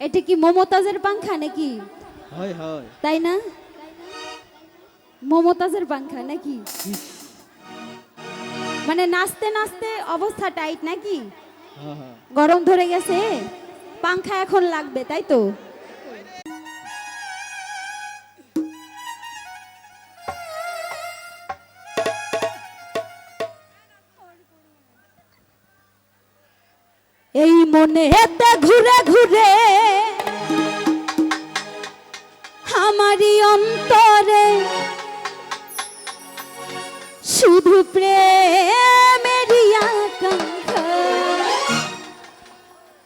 এটা কি মমতাজের পাংখা নাকি? হয় হয়। তাই না? মমতাজের পাংখা নাকি? মানে নাচতে নাচতে অবস্থা টাইট নাকি? হ্যাঁ হ্যাঁ। গরম ধরে গেছে? পাংখা এখন লাগবে তাই তো? এই মনে এতে ঘুরে ঘুরে আমারই অন্তরে। শুধু প্রেমেরই আকাঙ্ক্ষা।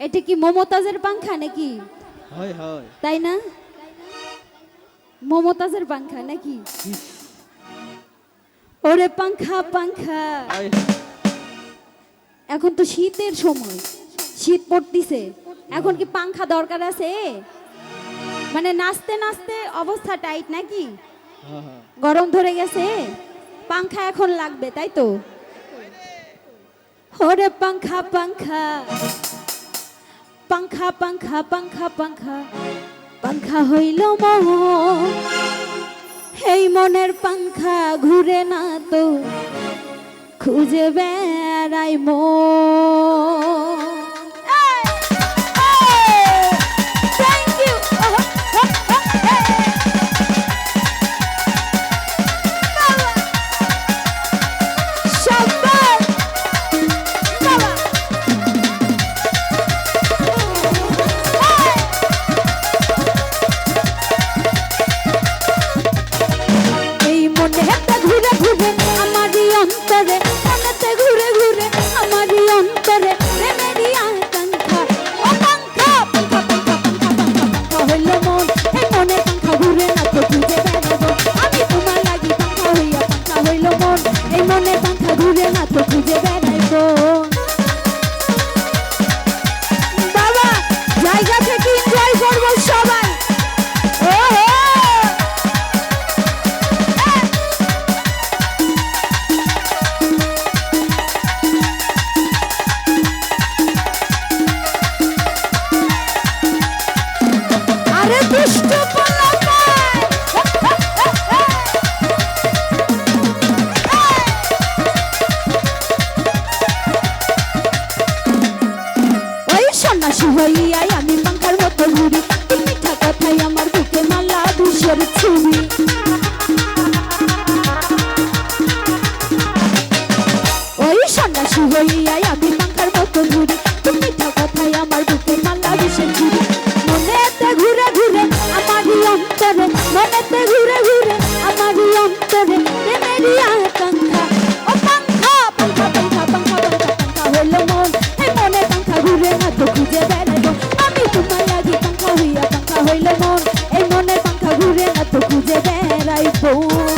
এটা কি মমতাজের পাংখা নাকি? তাই না? মমতাজের পাংখা নাকি? ওরে পাংখা পাংখা। এখন তো শীতের সময়। শীত পড়তিছে। এখন কি পাংখা দরকার আছে? মানে নাচতে নাচতে অবস্থা টাইট নাকি? হ্যাঁ হ্যাঁ। গরম ধরে গেছে? পাংখা এখন লাগবে তাই তো? ওরে পাংখা পাংখা। পাংখা পাংখা পাংখা পাংখা। পাংখা হইল মন। এই মনের পাংখা ঘুরে না তো। খুঁজে বেড়াই মন। and everyone. দুষের ছুরি ওই সন্ন্যাসী হইয়াই আমি পাঙ্খার মতো ঘুরি। তুই মিঠা কথাই আমার বুকে মালা দুষের ছুরি মনেতে ঘুরে ঘুরে আমারই অন্তরে, মনেতে ঘুরে ঘুরে আমারই অন্তরে। people